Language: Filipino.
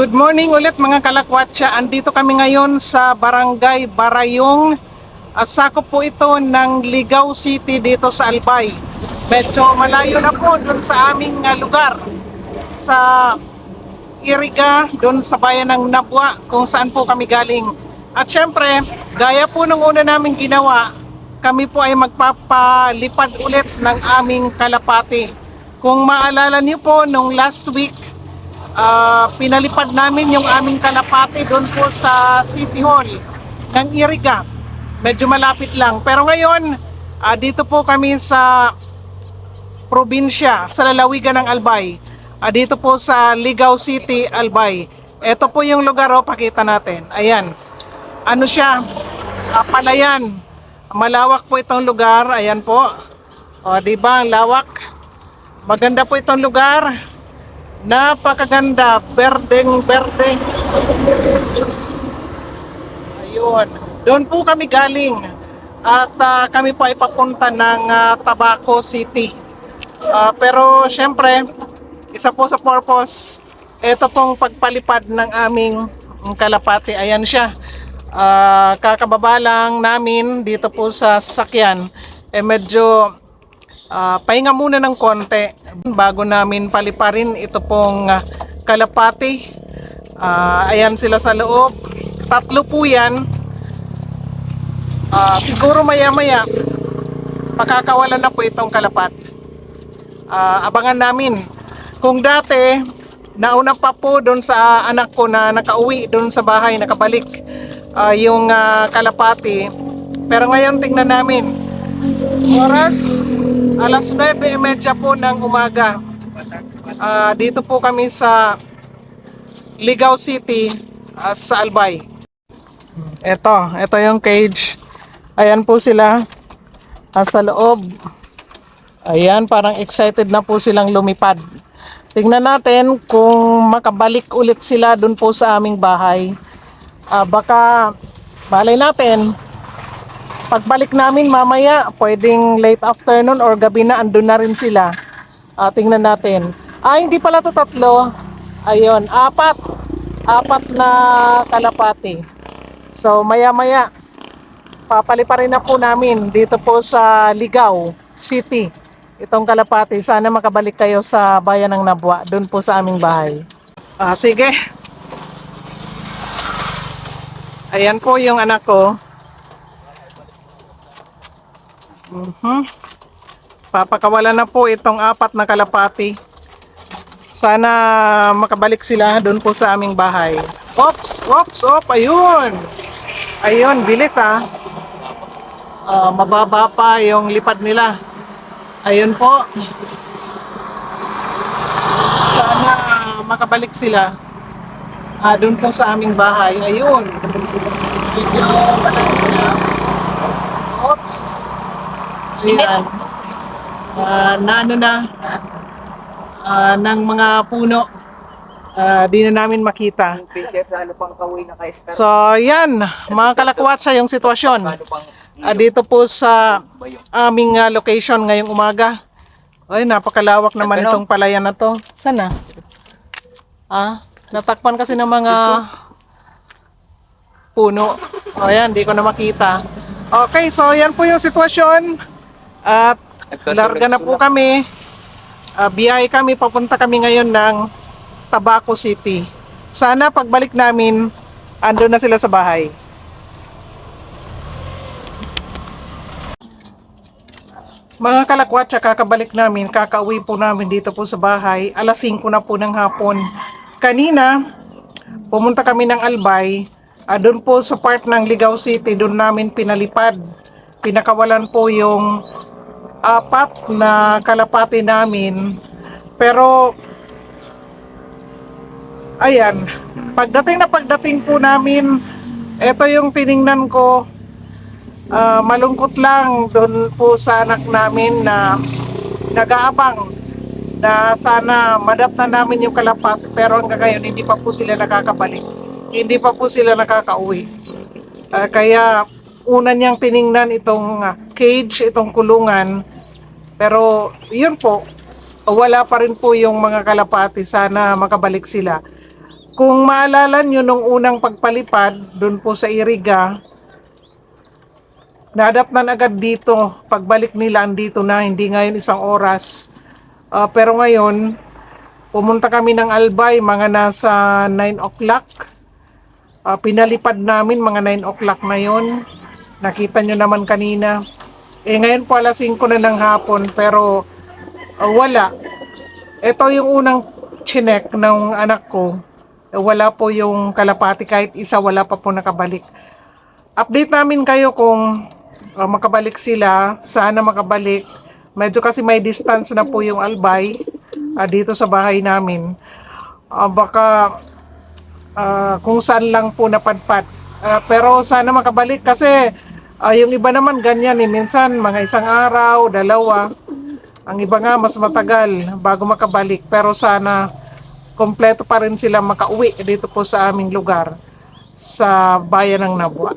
Good morning ulit mga kalakwatsa. Andito kami ngayon sa Barangay Barayong. Uh, sakop po ito ng Ligaw City dito sa Albay. Medyo malayo na po dun sa aming uh, lugar. Sa Iriga, dun sa bayan ng Nabwa, kung saan po kami galing. At syempre, gaya po nung una namin ginawa, kami po ay magpapalipad ulit ng aming kalapati. Kung maalala niyo po, nung last week, Ah, pinalipad namin yung aming kalapati doon po sa City Hall ng Iriga. Medyo malapit lang. Pero ngayon, ah, dito po kami sa probinsya, sa lalawigan ng Albay. Ah, dito po sa Ligaw City, Albay. Ito po yung lugar, oh, pakita natin. Ayan. Ano siya? Ah, palayan. Malawak po itong lugar. Ayan po. O, di ba? Lawak. Maganda po itong lugar. Napakaganda, berdeng berdeng. Ayun. Doon po kami galing. At ah, kami po ay papunta ng ah, Tabaco City. Ah, pero syempre, isa po sa purpose, ito pong pagpalipad ng aming kalapati. Ayan siya. Ah, kakababa lang namin dito po sa sasakyan. Eh medyo Ah, pahinga muna ng konti bago namin paliparin ito pong ah, kalapati. Ah, ayan sila sa loob. Tatlo po yan. Ah, siguro maya-maya pakakawalan na po itong kalapat. Ah, abangan namin. Kung dati, nauna pa po doon sa anak ko na nakauwi doon sa bahay, nakabalik ah, yung ah, kalapati. Pero ngayon tingnan namin. Oras, alas 9.30 po ng umaga. Ah, dito po kami sa Ligaw City ah, sa Albay. Ito, ito yung cage. Ayan po sila ah, sa loob. Ayan, parang excited na po silang lumipad. Tingnan natin kung makabalik ulit sila dun po sa aming bahay. Ah, baka, malay natin, pagbalik namin mamaya, pwedeng late afternoon or gabi na, andun na rin sila. Ah, tingnan natin. Ah, hindi pala to tatlo. Ayun, apat. Apat na kalapati. So, maya-maya, papaliparin na po namin dito po sa Ligaw City. Itong kalapati. Sana makabalik kayo sa bayan ng Nabwa, doon po sa aming bahay. Ah, sige. Ayan po yung anak ko. Mhm. Papakawalan na po itong apat na kalapati. Sana makabalik sila doon po sa aming bahay. Ops, ops, op, ayun. Ayun, bilis ah. Ah, mababa pa yung lipad nila. Ayun po. Sana makabalik sila. Ah, doon po sa aming bahay. Ayun. Medyo Ayan. Ah, na ano na. Ah, ng mga puno. Ah, di na namin makita. So, yan. Mga kalakwatsa yung sitwasyon. Ah, dito po sa aming ah, location ngayong umaga. Ay, napakalawak naman itong palayan na to. Sana? Ah, natakpan kasi ng mga puno. O yan, di ko na makita. Okay, so yan po yung sitwasyon. At Ito, larga na po kami. Ah, biyahe kami, papunta kami ngayon ng Tabaco City. Sana pagbalik namin, ando na sila sa bahay. Mga kalakwatsa, kakabalik namin, kakauwi po namin dito po sa bahay. Alas 5 na po ng hapon. Kanina, pumunta kami ng Albay. Ah, doon po sa part ng Ligaw City, doon namin pinalipad. Pinakawalan po yung apat na kalapati namin. Pero, ayan, pagdating na pagdating po namin, ito yung tiningnan ko, Ah, malungkot lang doon po sa anak namin na nag-aabang na sana madap na namin yung kalapat pero hanggang ngayon hindi pa po sila nakakabalik. Hindi pa po sila nakakauwi. Ah, kaya una niyang tiningnan itong ah, cage, itong kulungan. Pero yun po, wala pa rin po yung mga kalapati. Sana makabalik sila. Kung maalala nyo nung unang pagpalipad doon po sa Iriga, naadapt na agad dito. Pagbalik nila andito na, hindi ngayon isang oras. Ah, pero ngayon, pumunta kami ng Albay mga nasa 9 o'clock. Ah, pinalipad namin mga 9 o'clock na yon. Nakita nyo naman kanina. Eh ngayon po alas 5 na ng hapon pero ah, wala. Ito yung unang chinek ng anak ko. Eh, Wala po yung kalapati kahit isa wala pa po nakabalik. Update namin kayo kung ah, makabalik sila. Sana makabalik. Medyo kasi may distance na po yung Albay ah, dito sa bahay namin. Ah, baka ah, kung saan lang po napadpad. Ah, pero sana makabalik kasi ah, yung iba naman ganyan eh. Minsan mga isang araw, dalawa. Ang iba nga mas matagal bago makabalik. Pero sana kompleto pa rin sila makauwi dito po sa aming lugar sa bayan ng Nabwa.